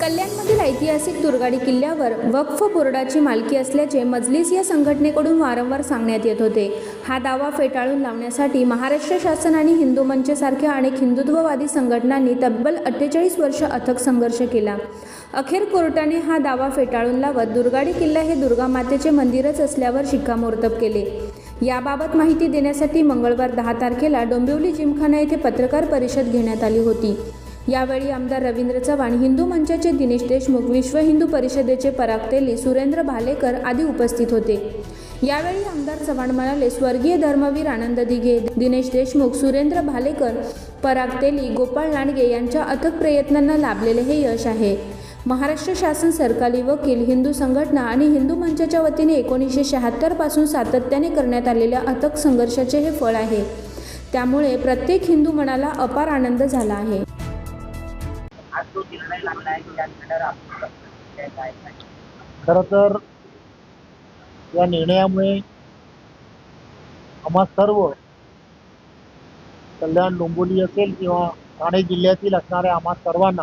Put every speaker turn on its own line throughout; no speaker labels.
कल्याणमधील ऐतिहासिक दुर्गाडी किल्ल्यावर वक्फ बोर्डाची मालकी असल्याचे मजलिस या संघटनेकडून वारंवार सांगण्यात येत होते. हा दावा फेटाळून लावण्यासाठी महाराष्ट्र शासन आणि हिंदू मंचसारख्या अनेक हिंदुत्ववादी संघटनांनी तब्बल अठ्ठेचाळीस वर्ष अथक संघर्ष केला. अखेर कोर्टाने हा दावा फेटाळून लावत दुर्गाडी किल्ला हे दुर्गामातेचे मंदिरच असल्यावर शिक्कामोर्तब केले. याबाबत माहिती देण्यासाठी मंगळवार दहा तारखेला डोंबिवली जिमखाना येथे पत्रकार परिषद घेण्यात आली होती. यावेळी आमदार रवींद्र चव्हाण हिंदू मंचाचे दिनेश देशमुख विश्व हिंदू परिषदेचे पराग तेली सुरेंद्र भालेकर आदी उपस्थित होते. यावेळी आमदार चव्हाण म्हणाले स्वर्गीय धर्मवीर आनंद दिघे दिनेश देशमुख सुरेंद्र भालेकर पराग तेली गोपाळ लांडगे यांच्या अथक प्रयत्नांना लाभलेले हे यश आहे. महाराष्ट्र शासन सरकारी वकील हिंदू संघटना आणि हिंदू मंचाच्या वतीने एकोणीसशे शहात्तरपासून सातत्याने करण्यात आलेल्या अथक संघर्षाचे हे फळ आहे. त्यामुळे प्रत्येक हिंदू मनाला अपार आनंद झाला आहे.
जो निर्णय लागला आहे आपण काय
खरं तर या निर्णयामुळे आम्हा सर्व कल्याण डोंबोली असेल किंवा ठाणे जिल्ह्यातील असणाऱ्या आम्हा सर्वांना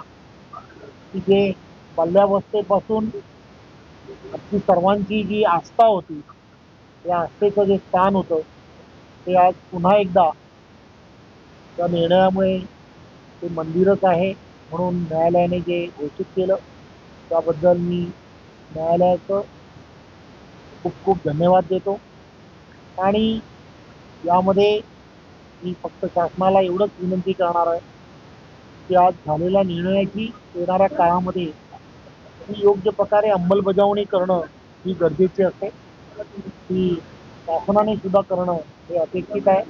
की जे बाल्यावस्थेपासून आमची सर्वांची जी आस्था होती त्या आस्थेचं जे स्थान होतं ते आज पुन्हा एकदा त्या निर्णयामुळे ते मंदिरच आहे. म्हणून न्यायालयाने जे घोषित केलं त्याबद्दल मी न्यायालयाचं खूप खूप धन्यवाद देतो. आणि यामध्ये मी फक्त शासनाला एवढंच विनंती करणार आहे की आज झालेल्या निर्णयाची येणाऱ्या काळामध्ये ही योग्य प्रकारे अंमलबजावणी करणं ही गरजेची असते. ती शासनाने सुद्धा करणं हे अपेक्षित आहे.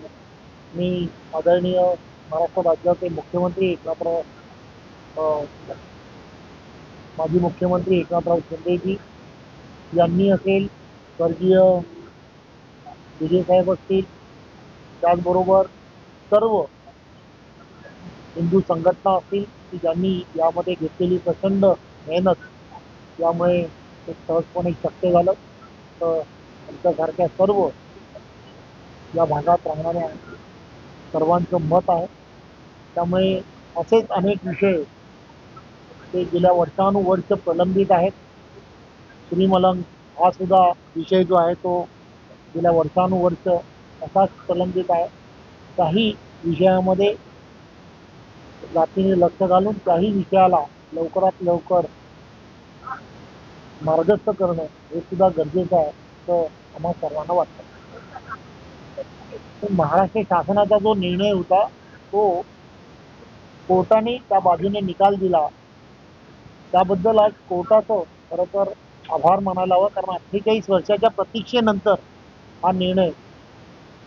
मी आदरणीय महाराष्ट्र राज्याचे मुख्यमंत्री एकनाथराव माजी मुख्यमंत्री एकनाथराव शिंदेजी यांनी असेल स्वर्गीय विजयसाहेब असतील त्याचबरोबर सर्व हिंदू संघटना असतील की ज्यांनी यामध्ये घेतलेली प्रचंड मेहनत यामुळे ते सहजपणे शक्य झालं. तर आमच्यासारख्या सर्व या भागात राहणाऱ्या सर्वांचं मत आहे. त्यामुळे असेच अनेक विषय ते गेल्या वर्षानुवर्ष प्रलंबित आहेत. श्रीमलंग हा सुद्धा विषय जो आहे तो गेल्या वर्षानुवर्ष असाच प्रलंबित आहे. काही विषयामध्ये जातीने लक्ष घालून काही विषयाला लवकरात लवकर मार्गस्थ करणं हे सुद्धा गरजेचं आहे असं आम्हा सर्वांना वाटतं. महाराष्ट्र शासनाचा जो निर्णय होता तो कोर्टाने त्या बाजूने निकाल दिला. त्याबद्दल आज कोर्टाचं खरं तर आभार मानायला हवं कारण अठ्ठेचाळीस वर्षाच्या प्रतीक्षेनंतर हा निर्णय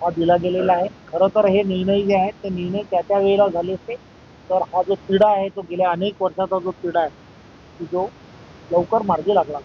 हा दिला गेलेला आहे. खरं तर हे निर्णय जे आहेत ते निर्णय त्या त्या वेळेला झाले असते तर हा जो पिढा आहे तो गेल्या अनेक वर्षाचा जो पिढा आहे की जो लवकर मार्गी लागला.